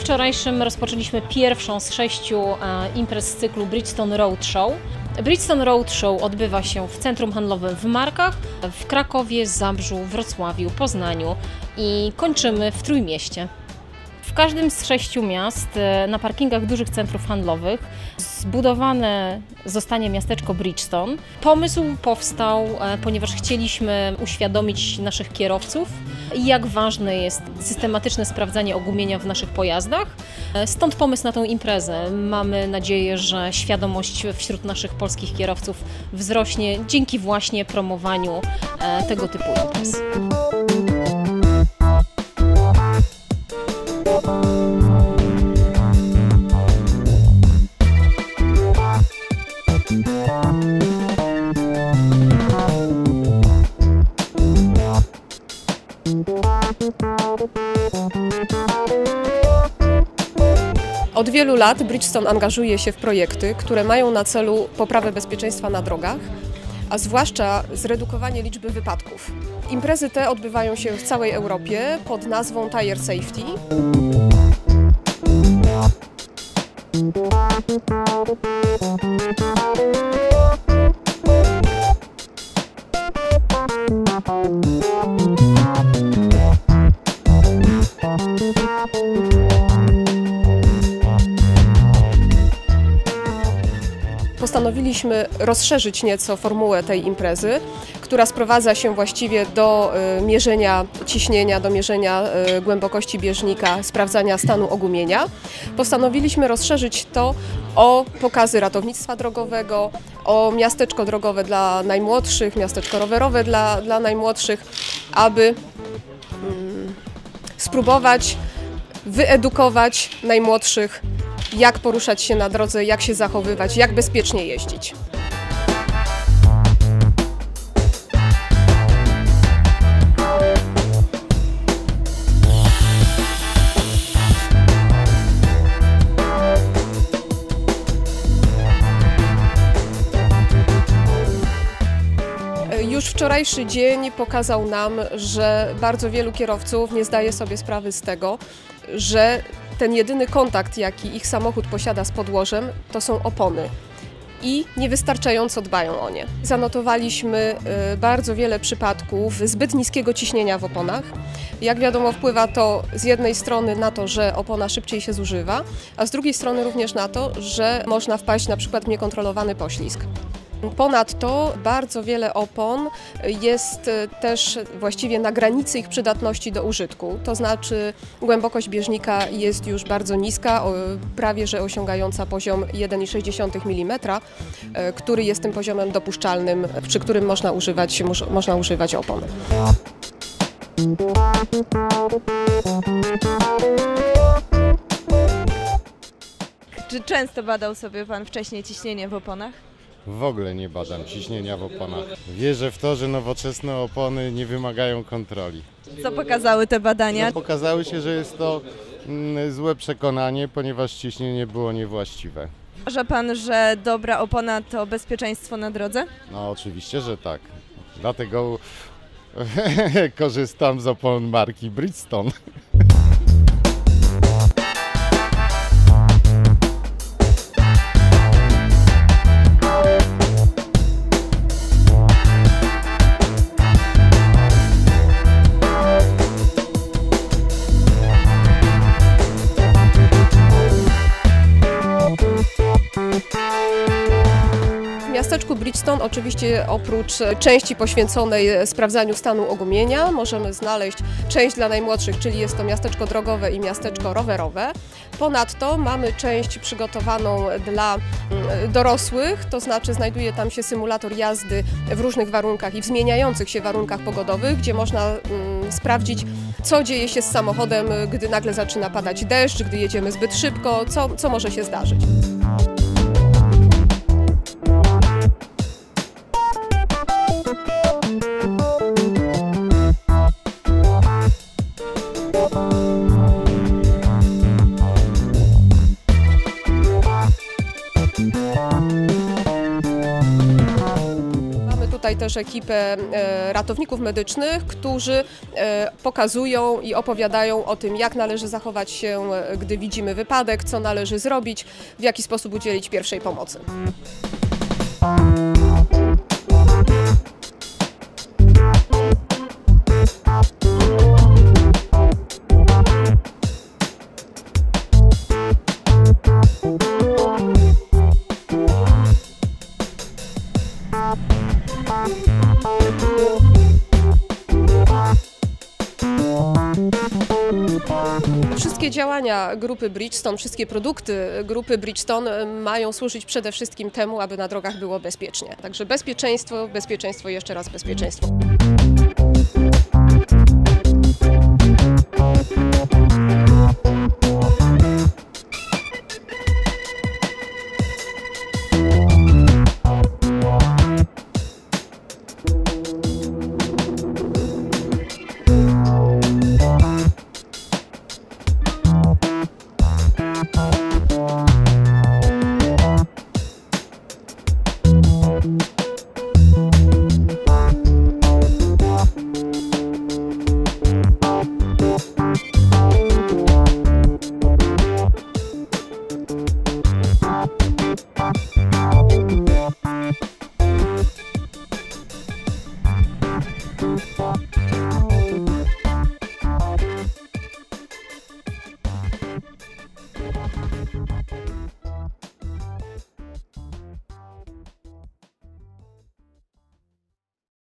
wczorajszym rozpoczęliśmy pierwszą z sześciu e, imprez z cyklu Bridgestone Roadshow. Bridgestone Roadshow odbywa się w centrum handlowym w Markach, w Krakowie, Zabrzu, Wrocławiu, Poznaniu i kończymy w Trójmieście. W każdym z sześciu miast e, na parkingach dużych centrów handlowych zbudowane zostanie miasteczko Bridgestone. Pomysł powstał, e, ponieważ chcieliśmy uświadomić naszych kierowców, jak ważne jest systematyczne sprawdzanie ogumienia w naszych pojazdach. E, Stąd pomysł na tę imprezę. Mamy nadzieję, że świadomość wśród naszych polskich kierowców wzrośnie dzięki właśnie promowaniu tego typu imprez. Od wielu lat Bridgestone angażuje się w projekty, które mają na celu poprawę bezpieczeństwa na drogach, a zwłaszcza zredukowanie liczby wypadków. Imprezy te odbywają się w całej Europie pod nazwą Tire Safety. Postanowiliśmy rozszerzyć nieco formułę tej imprezy, która sprowadza się właściwie do y, mierzenia ciśnienia, do mierzenia y, głębokości bieżnika, sprawdzania stanu ogumienia. Postanowiliśmy rozszerzyć to o pokazy ratownictwa drogowego, o miasteczko drogowe dla najmłodszych, miasteczko rowerowe dla, dla najmłodszych, aby mm, spróbować wyedukować najmłodszych jak poruszać się na drodze, jak się zachowywać, jak bezpiecznie jeździć. Wczorajszy dzień pokazał nam, że bardzo wielu kierowców nie zdaje sobie sprawy z tego, że ten jedyny kontakt, jaki ich samochód posiada z podłożem, to są opony. I niewystarczająco dbają o nie. Zanotowaliśmy y, bardzo wiele przypadków zbyt niskiego ciśnienia w oponach. Jak wiadomo, wpływa to z jednej strony na to, że opona szybciej się zużywa, a z drugiej strony również na to, że można wpaść na przykład w niekontrolowany poślizg. Ponadto bardzo wiele opon jest też właściwie na granicy ich przydatności do użytku, to znaczy głębokość bieżnika jest już bardzo niska, prawie że osiągająca poziom 1,6 mm, który jest tym poziomem dopuszczalnym, przy którym można używać, można używać opon. Czy często badał sobie Pan wcześniej ciśnienie w oponach? W ogóle nie badam ciśnienia w oponach. Wierzę w to, że nowoczesne opony nie wymagają kontroli. Co pokazały te badania? No, pokazały się, że jest to mm, złe przekonanie, ponieważ ciśnienie było niewłaściwe. Uważa Pan, że dobra opona to bezpieczeństwo na drodze? No oczywiście, że tak. Dlatego korzystam z opon marki Bridgestone. miasteczku Bridgestone oczywiście oprócz części poświęconej sprawdzaniu stanu ogumienia możemy znaleźć część dla najmłodszych, czyli jest to miasteczko drogowe i miasteczko rowerowe. Ponadto mamy część przygotowaną dla mm, dorosłych, to znaczy znajduje tam się symulator jazdy w różnych warunkach i w zmieniających się warunkach pogodowych, gdzie można mm, sprawdzić, co dzieje się z samochodem, gdy nagle zaczyna padać deszcz, gdy jedziemy zbyt szybko, co, co może się zdarzyć. Też ekipę e, ratowników medycznych, którzy e, pokazują i opowiadają o tym, jak należy zachować się, gdy widzimy wypadek, co należy zrobić, w jaki sposób udzielić pierwszej pomocy. Wszystkie działania grupy Bridgestone, wszystkie produkty grupy Bridgestone e, mają służyć przede wszystkim temu, aby na drogach było bezpiecznie. Także bezpieczeństwo, bezpieczeństwo i jeszcze raz bezpieczeństwo.